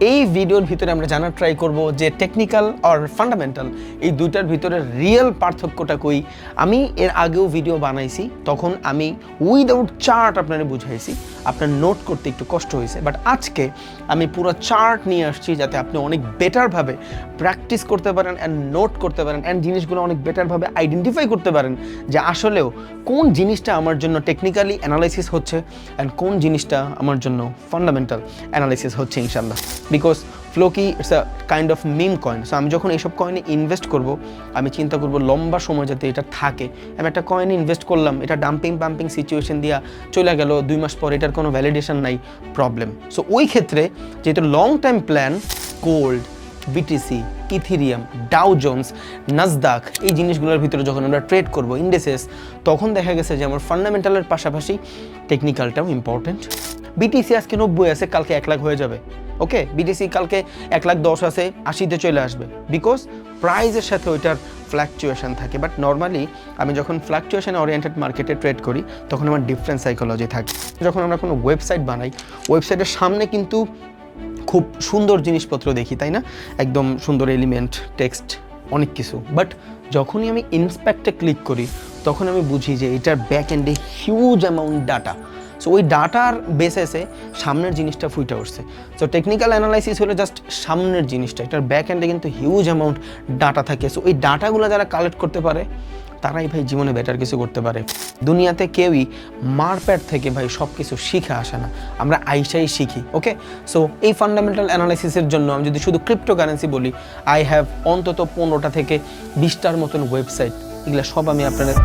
এই ভিডিওর ভিতরে আমরা জানার ট্রাই করব যে টেকনিক্যাল আর ফান্ডামেন্টাল এই দুইটার ভিতরে রিয়েল পার্থক্যটা কই। আমি এর আগেও ভিডিও বানাইছি, তখন আমি উইদাউট চার্ট আপনারা বুঝাইছি। আপনার নোট করতে একটু কষ্ট হয়েছে বাট আজকে আমি পুরো চার্ট নিয়ে আসছি যাতে আপনি অনেক বেটারভাবে প্র্যাকটিস করতে পারেন অ্যান্ড নোট করতে পারেন অ্যান্ড জিনিসগুলো অনেক বেটারভাবে আইডেন্টিফাই করতে পারেন যে আসলেও কোন জিনিসটা আমার জন্য টেকনিক্যালি অ্যানালাইসিস হচ্ছে অ্যান্ড কোন জিনিসটা আমার জন্য ফান্ডামেন্টাল অ্যানালাইসিস হচ্ছে ইনশাল্লাহ because Floki it's a kind of meme coin so আমি যখন এইসব কয়েনে ইনভেস্ট করব, আমি চিন্তা করব লম্বা সময় যাতে এটা থাকে। আমি একটা কয়েনে ইনভেস্ট করলাম, এটা ডাম্পিং পাম্পিং সিচুয়েশন দিয়া চলে গেল, দুই মাস পর এটার কোনো ভ্যালিডেশন নাই প্রবলেম সো ওই ক্ষেত্রে যেহেতু long time plan gold BTC Ethereum Dow Jones Nasdaq এই জিনিসগুলোর ভিতরে যখন আমরা ট্রেড করব ইন্ডেসেস তখন দেখা গেছে যে আমার ফান্ডামেন্টালের পাশাপাশি টেকনিক্যালটাও ইম্পর্টেন্ট বিটিসি আজকে নব্বই আছে, কালকে এক লাখ হয়ে যাবে। ওকে বিটিসি কালকে এক লাখ দশ আছে, আশিতে চলে আসবে। বিকজ প্রাইজের সাথে ওইটার ফ্ল্যাকচুয়েশন থাকে। বাট নর্মালি আমি যখন ফ্ল্যাকচুয়েশন ওরিয়েন্টেড মার্কেটে ট্রেড করি, তখন আমার ডিফারেন্ট সাইকোলজি থাকে। যখন আমরা কোনো ওয়েবসাইট বানাই ওয়েবসাইটের সামনে কিন্তু খুব সুন্দর জিনিসপত্র দেখি, তাই না? একদম সুন্দর এলিমেন্ট টেক্সট অনেক কিছু। বাট যখনই আমি ইন্সপেক্টে ক্লিক করি, তখন আমি বুঝি যে এটার ব্যাক এন্ডে হিউজ অ্যামাউন্ট ডাটা সো ওই ডাটার বেসেসে সামনের জিনিসটা ফুটে উঠছে। সো টেকনিক্যাল অ্যানালাইসিস হলো জাস্ট সামনের জিনিসটা। এটার ব্যাক এন্ডে কিন্তু হিউজ অ্যামাউন্ট ডাটা থাকে। সো ওই ডাটাগুলো যারা কালেক্ট করতে পারে, তারাই ভাই জীবনে বেটার কিছু করতে পারে। দুনিয়াতে কেউই মারপ্যাট থেকে ভাই সব কিছু শিখে আসে না। আমরা আইসাই শিখি ওকে সো এই ফান্ডামেন্টাল অ্যানালাইসিসের জন্য আমি যদি শুধু ক্রিপ্টোকারেন্সি বলি আই হ্যাভ অন্তত পনেরোটা থেকে বিশটার মতন ওয়েবসাইট এগুলো সব আমি আপনাদের